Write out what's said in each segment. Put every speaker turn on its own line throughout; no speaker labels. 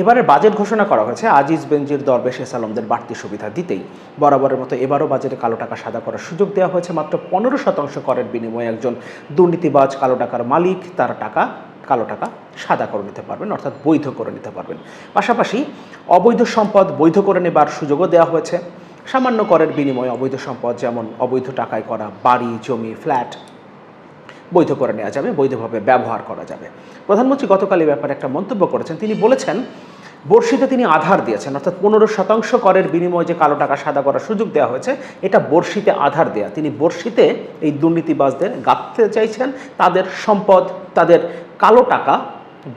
এবারের বাজেট ঘোষণা করা হয়েছে। আজিজ বেঞ্জির দরবেশ আলমদের বাড়তি সুবিধা দিতেই। বরাবরের মতো এবারও বাজেটে কালো টাকা সাদা করার সুযোগ দেওয়া হয়েছে। মাত্র পনেরো শতাংশ করের বিনিময়ে একজন দুর্নীতিবাজ কালো টাকার মালিক তার টাকা, কালো টাকা সাদা করে নিতে পারবেন, অর্থাৎ বৈধ করে নিতে পারবেন। পাশাপাশি অবৈধ সম্পদ বৈধ করে নেবার সুযোগও দেওয়া হয়েছে। সামান্য করের বিনিময়ে অবৈধ সম্পদ যেমন অবৈধ টাকায় করা বাড়ি, জমি, ফ্ল্যাট বৈধ করে নেওয়া যাবে, বৈধভাবে ব্যবহার করা যাবে। প্রধানমন্ত্রী গতকাল এই ব্যাপারে একটা মন্তব্য করেছেন। তিনি বলেছেন, বর্ষিতে তিনি আধার দিয়েছেন, অর্থাৎ পনেরো শতাংশ করের বিনিময়ে যে কালো টাকা সাদা করার সুযোগ দেওয়া হয়েছে, এটা বর্ষিতে আধার দেয়া। তিনি বর্ষিতে এই দুর্নীতিবাজদের গাঁথতে চাইছেন, তাদের সম্পদ, তাদের কালো টাকা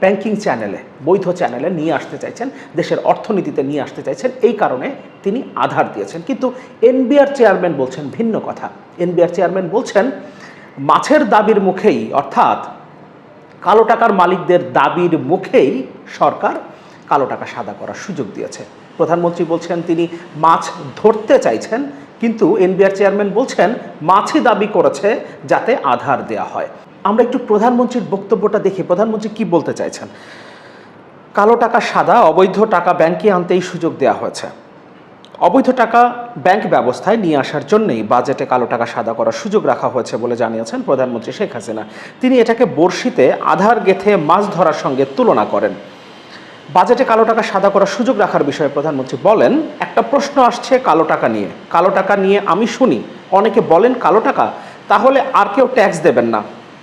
ব্যাংকিং চ্যানেলে, বৈধ চ্যানেলে নিয়ে আসতে চাইছেন, দেশের অর্থনীতিতে নিয়ে আসতে চাইছেন। এই কারণে তিনি আধার দিয়েছেন। কিন্তু এনবিআর চেয়ারম্যান বলছেন ভিন্ন কথা। এনবিআর চেয়ারম্যান বলছেন মাছের দাবির মুখেই, অর্থাৎ কালো টাকার মালিকদের দাবির মুখেই সরকার কালো টাকা সাদা করার সুযোগ দিয়েছে। প্রধানমন্ত্রী বলছেন তিনি মাছ ধরতে চাইছেন, কিন্তু এনবিআর চেয়ারম্যান বলছেন মাছই দাবি করেছে যাতে আধার দেয়া হয়। আমরা একটু প্রধানমন্ত্রীর বক্তব্যটা দেখি। প্রধানমন্ত্রী কি বলতে চাইছেন? কালো টাকা সাদা, অবৈধ টাকা ব্যাংকে আনতেই সুযোগ দেওয়া হয়েছে। অবৈধ টাকা ব্যাংক ব্যবস্থায় নিয়ে আসার জন্যই বাজেটে কালো টাকা সাদা করার সুযোগ রাখা হয়েছে বলে জানিয়েছেন প্রধানমন্ত্রী শেখ হাসিনা। তিনি এটাকে বর্ষিতে আধার গেথে মাছ ধরার সঙ্গে তুলনা করেন। বাজেটে কালো টাকা সাদা করার সুযোগ রাখার বিষয়ে প্রধানমন্ত্রী বলেন, একটা প্রশ্ন আসছে কালো টাকা নিয়ে। কালো টাকা নিয়ে আমি শুনি। অনেকে বলেন কালো টাকা, তাহলে আর কেউ ট্যাক্স দেবেন না।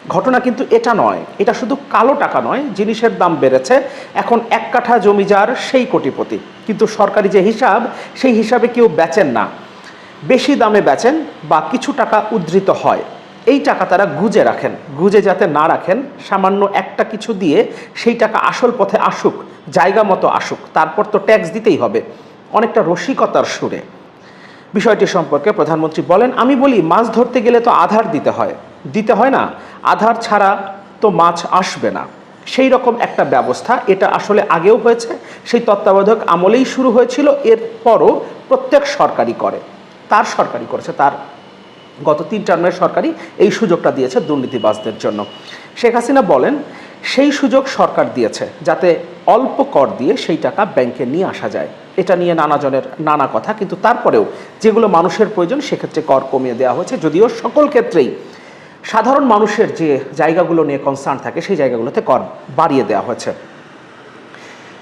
ঘটনা কিন্তু এটা নয়। এটা শুধু কালো টাকা নয়, জিনিসের দাম বেড়েছে। এখন এক কাঠা জমি যার সেই কোটিপতি। কিন্তু সরকারি যে হিসাব, সেই হিসাবে কেউ বেচেন না। বেশি দামে বেচেন বা কিছু টাকা উদ্ধৃত হয়। এই টাকা তারা গুজে রাখেন। গুজে যাতে না রাখেন, সামান্য একটা কিছু দিয়ে সেই টাকা আসল পথে আসুক, জায়গা মতো আসুক, তারপর তো ট্যাক্স দিতেই হবে। অনেকটা রসিকতার সুরে। বিষয়টি সম্পর্কে প্রধানমন্ত্রী বলেন, আমি বলি, মাছ ধরতে গেলে তো আধার দিতে হয়। দিতে হয় না। আধার ছাড়া তো মাছ আসবে না। সেই রকম একটা ব্যবস্থা। এটা আসলে আগেও হয়েছে। সেই তত্ত্বাবধায়ক আমলেই শুরু হয়েছিল। এরপরও প্রত্যেক সরকারি করে। তার সরকারি করেছে। তার গত তিন টার্মের সরকারই এই সুযোগটা দিয়েছে দুর্নীতিবাজদের জন্য। শেখ হাসিনা বলেন, সেই সুযোগ সরকার দিয়েছে যাতে অল্প কর দিয়ে সেই টাকা ব্যাংকে নিয়ে আসা যায়। এটা নিয়ে নানা জনের নানা কথা। কিন্তু তারপরেও যেগুলো মানুষের প্রয়োজন, সেক্ষেত্রে কর কমিয়ে দেওয়া হয়েছে। যদিও সকল ক্ষেত্রেই সাধারণ মানুষের যে জায়গাগুলো নিয়ে কনসার্ন থাকে, সেই জায়গাগুলোতে কর বাড়িয়ে দেওয়া হয়েছে।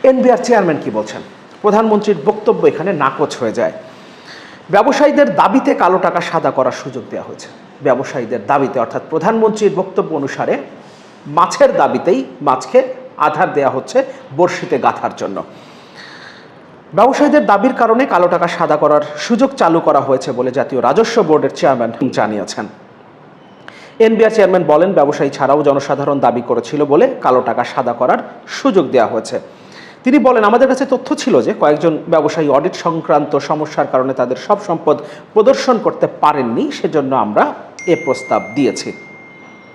এনবিআর চেয়ারম্যান কি বলছেন? প্রধানমন্ত্রীর বক্তব্য এখানে নাকচ হয়ে যায়। ব্যবসায়ীদের দাবিতে কালো টাকা সাদা করার সুযোগ দেওয়া হয়েছে। ব্যবসায়ীদের দাবিতে, অর্থাৎ প্রধানমন্ত্রীর বক্তব্য অনুসারে মাছের দাবিতেই মাছকে আধার দেওয়া হচ্ছে বর্ষিতে গাঁথার জন্য। ব্যবসায়ীদের দাবির কারণে কালো টাকা সাদা করার সুযোগ চালু করা হয়েছে বলে জাতীয় রাজস্ব বোর্ডের চেয়ারম্যান জানিয়েছেন। এনবিআর চেয়ারম্যান বলেন, ব্যবসায়ী ছাড়াও জনসাধারণ দাবি করেছিল বলে কালো টাকা সাদা করার সুযোগ দেওয়া হয়েছে। তিনি বলেন, আমাদের কাছে তথ্য ছিল যে কয়েকজন ব্যবসায়ী অডিট সংক্রান্ত সমস্যার কারণে তাদের সব সম্পদ প্রদর্শন করতে পারেননি, সেজন্য আমরা এ প্রস্তাব দিয়েছি।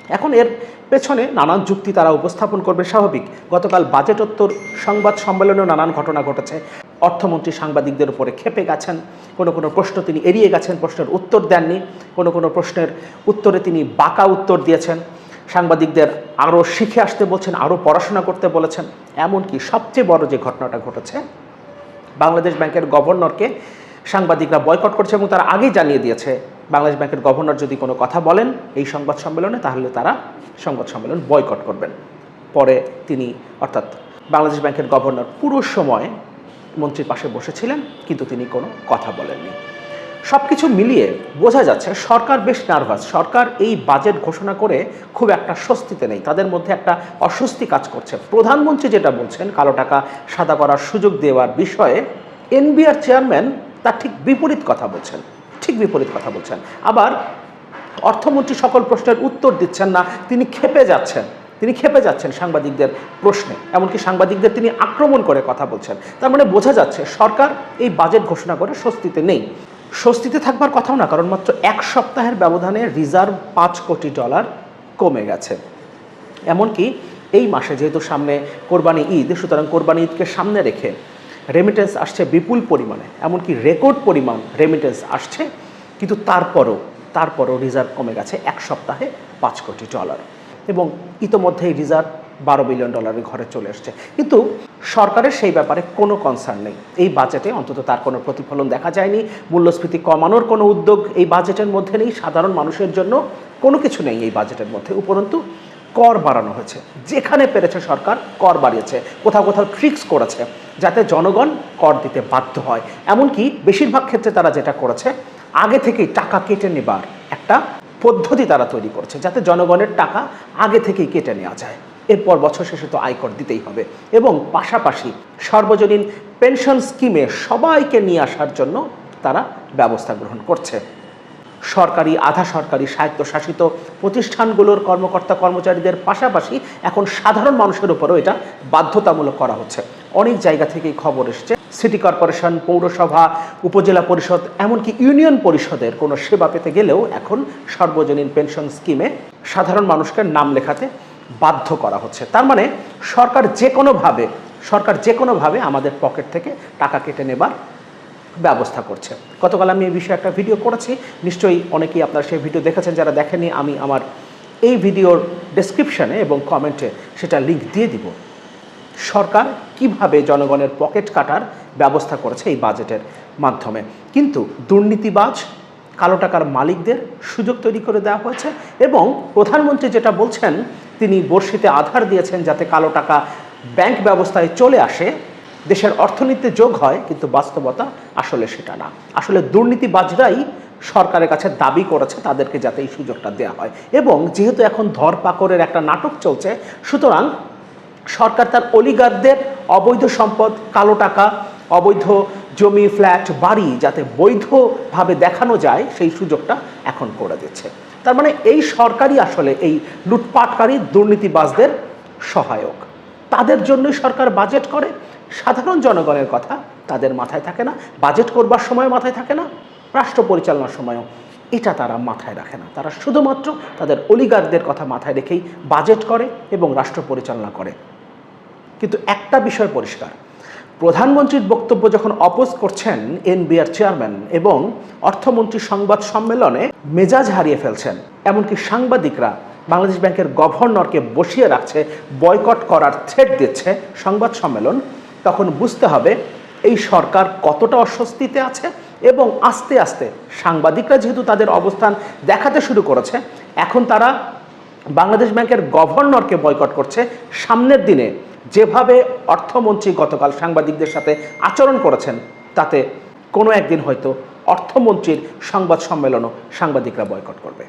এখন এর পেছনে নানান যুক্তি তারা উপস্থাপন করবে, স্বাভাবিক। গতকাল বাজেটোত্তর সংবাদ সম্মেলনেও নানান ঘটনা ঘটেছে। অর্থমন্ত্রী সাংবাদিকদের উপরে খেপে গেছেন। কোনো কোনো প্রশ্ন তিনি এড়িয়ে গেছেন, প্রশ্নের উত্তর দেননি। কোনো কোনো প্রশ্নের উত্তরে তিনি বাঁকা উত্তর দিয়েছেন। সাংবাদিকদের আরও শিখে আসতে বলছেন, আরও পড়াশোনা করতে বলেছেন। এমনকি সবচেয়ে বড় যে ঘটনাটা ঘটেছে, বাংলাদেশ ব্যাংকের গভর্নরকে সাংবাদিকরা বয়কট করছে এবং তারা আগেই জানিয়ে দিয়েছে, বাংলাদেশ ব্যাংকের গভর্নর যদি কোনো কথা বলেন এই সংবাদ সম্মেলনে, তাহলে তারা সংবাদ সম্মেলন বয়কট করবেন। পরে তিনি, অর্থাৎ বাংলাদেশ ব্যাংকের গভর্নর পুরো সময় মন্ত্রীর পাশে বসেছিলেন, কিন্তু তিনি কোনো কথা বলেননি। সব কিছু মিলিয়ে বোঝা যাচ্ছে সরকার বেশ নার্ভাস। সরকার এই বাজেট ঘোষণা করে খুব একটা স্বস্তিতে নেই। তাদের মধ্যে একটা অস্বস্তি কাজ করছে। প্রধানমন্ত্রী যেটা বলছেন, কালো টাকা সাদা করার সুযোগ দেওয়ার বিষয়ে এনবিআর চেয়ারম্যান তার ঠিক বিপরীত কথা বলছেন, ঠিক বিপরীত কথা বলছেন। আবার অর্থমন্ত্রী সকল প্রশ্নের উত্তর দিচ্ছেন না, তিনি খেপে যাচ্ছেন। তিনি খেপে যাচ্ছেন সাংবাদিকদের প্রশ্নে, এমনকি সাংবাদিকদের তিনি আক্রমণ করে কথা বলছেন। তার মানে বোঝা যাচ্ছে সরকার এই বাজেট ঘোষণা করে স্বস্তিতে নেই। স্বস্তিতে থাকবার কথাও না, কারণ মাত্র এক সপ্তাহের ব্যবধানে রিজার্ভ পাঁচ কোটি ডলার কমে গেছে। এমনকি এই মাসে যেহেতু সামনে কোরবানি ঈদ, সুতরাং কোরবানি ঈদকে সামনে রেখে রেমিটেন্স আসছে বিপুল পরিমাণে, এমনকি রেকর্ড পরিমাণ রেমিটেন্স আসছে, কিন্তু তারপরও তারপরও রিজার্ভ কমে গেছে এক সপ্তাহে পাঁচ কোটি ডলার। এবং ইতোমধ্যেই রিজার্ভ বারো বিলিয়ন ডলারের ঘরে চলে এসছে। কিন্তু সরকারের সেই ব্যাপারে কোনো কনসার্ন নেই। এই বাজেটে অন্তত তার কোনো প্রতিফলন দেখা যায়নি। মূল্যস্ফীতি কমানোর কোনো উদ্যোগ এই বাজেটের মধ্যে নেই। সাধারণ মানুষের জন্য কোনো কিছু নেই এই বাজেটের মধ্যে। উপরন্তু কর বাড়ানো হয়েছে। যেখানে পেরেছে সরকার কর বাড়িয়েছে। কোথাও কোথাও ট্রিক্স করেছে যাতে জনগণ কর দিতে বাধ্য হয়। এমনকি বেশিরভাগ ক্ষেত্রে তারা যেটা করেছে, আগে থেকেই টাকা কেটে নেবার একটা পদ্ধতি তারা তৈরি করছে যাতে জনগণের টাকা আগে থেকেই কেটে নেওয়া যায়। এরপর বছর শেষে তো আয়কর দিতেই হবে এবং পাশাপাশি সর্বজনীন পেনশন স্কিমে সবাইকে নিয়ে আসার জন্য তারা ব্যবস্থা গ্রহণ করছে। সরকারি, আধা সরকারি, স্বায়ত্তশাসিত প্রতিষ্ঠানগুলোর কর্মকর্তা কর্মচারীদের পাশাপাশি এখন সাধারণ মানুষের উপরও এটা বাধ্যতামূলক করা হচ্ছে। অনেক জায়গা থেকেই খবর এসছে সিটি কর্পোরেশন, পৌরসভা, উপজেলা পরিষদ, এমনকি ইউনিয়ন পরিষদের কোনো সেবা পেতে গেলেও এখন সর্বজনীন পেনশন স্কিমে সাধারণ মানুষকে নাম লেখাতে বাধ্য করা হচ্ছে। তার মানে সরকার যে কোনোভাবে, সরকার যে কোনোভাবে আমাদের পকেট থেকে টাকা কেটে নেবার ব্যবস্থা করছে। গতকাল আমি এই বিষয়ে একটা ভিডিও করেছি। নিশ্চয়ই অনেকেই আপনারা সেই ভিডিও দেখেছেন, যারা দেখেনি আমি আমার এই ভিডিওর ডেসক্রিপশনে এবং কমেন্টে সেটা লিংক দিয়ে দিব। সরকার কীভাবে জনগণের পকেট কাটার ব্যবস্থা করেছে এই বাজেটের মাধ্যমে? কিন্তু দুর্নীতিবাজ, কালো টাকার মালিকদের সুযোগ তৈরি করে দেওয়া হয়েছে এবং প্রধানমন্ত্রী যেটা বলছেন, তিনি বর্ষিতে আধার দিয়েছেন যাতে কালো টাকা ব্যাংক ব্যবস্থায় চলে আসে। দেশের অর্থনীতিতে যোগ হয়, কিন্তু বাস্তবতা আসলে সেটা না। আসলে দুর্নীতিবাজরাই সরকারের কাছে দাবি করেছে তাদেরকে যাতে এই সুযোগটা দেওয়া হয়। এবং যেহেতু এখন ধরপাকড়ের একটা নাটক চলছে, সুতরাং সরকার তার অলিগারদের অবৈধ সম্পদ, কালো টাকা, অবৈধ জমি, ফ্ল্যাট, বাড়ি যাতে বৈধভাবে দেখানো যায়, সেই সুযোগটা এখন করে দিচ্ছে। তার মানে এই সরকারই আসলে এই লুটপাটকারী, দুর্নীতিবাজদের সহায়ক। তাদের জন্যই সরকার বাজেট করে। সাধারণ জনগণের কথা তাদের মাথায় থাকে না। বাজেট করবার সময় মাথায় থাকে না। রাষ্ট্র পরিচালনার সময়ও। এটা তারা মাথায় রাখে না। তারা শুধুমাত্র তাদের অলিগারদের কথা মাথায় রেখেই বাজেট করে এবং রাষ্ট্র পরিচালনা করে। কিন্তু একটা বিষয় পরিষ্কার। প্রধানমন্ত্রীর বক্তব্য যখন অপোজ করছেন এনবিআর চেয়ারম্যান এবং অর্থমন্ত্রী সংবাদ সম্মেলনে মেজাজ হারিয়ে ফেলছেন, এমনকি সাংবাদিকরা বাংলাদেশ ব্যাংকের গভর্নরকে বসিয়ে রাখছে, বয়কট করার থ্রেট দিচ্ছে সংবাদ সম্মেলন, তখন বুঝতে হবে এই সরকার কতটা অস্বস্তিতে আছে এবং আস্তে আস্তে সাংবাদিকরা যেহেতু তাদের অবস্থান দেখাতে শুরু করেছে, এখন তারা বাংলাদেশ ব্যাংকের গভর্নরকে বয়কট করছে। সামনের দিনে যেভাবে অর্থমন্ত্রী গতকাল সাংবাদিকদের সাথে আচরণ করেছেন, তাতে কোনো একদিন হয়তো অর্থমন্ত্রীর সংবাদ সম্মেলনও সাংবাদিকরা বয়কট করবে।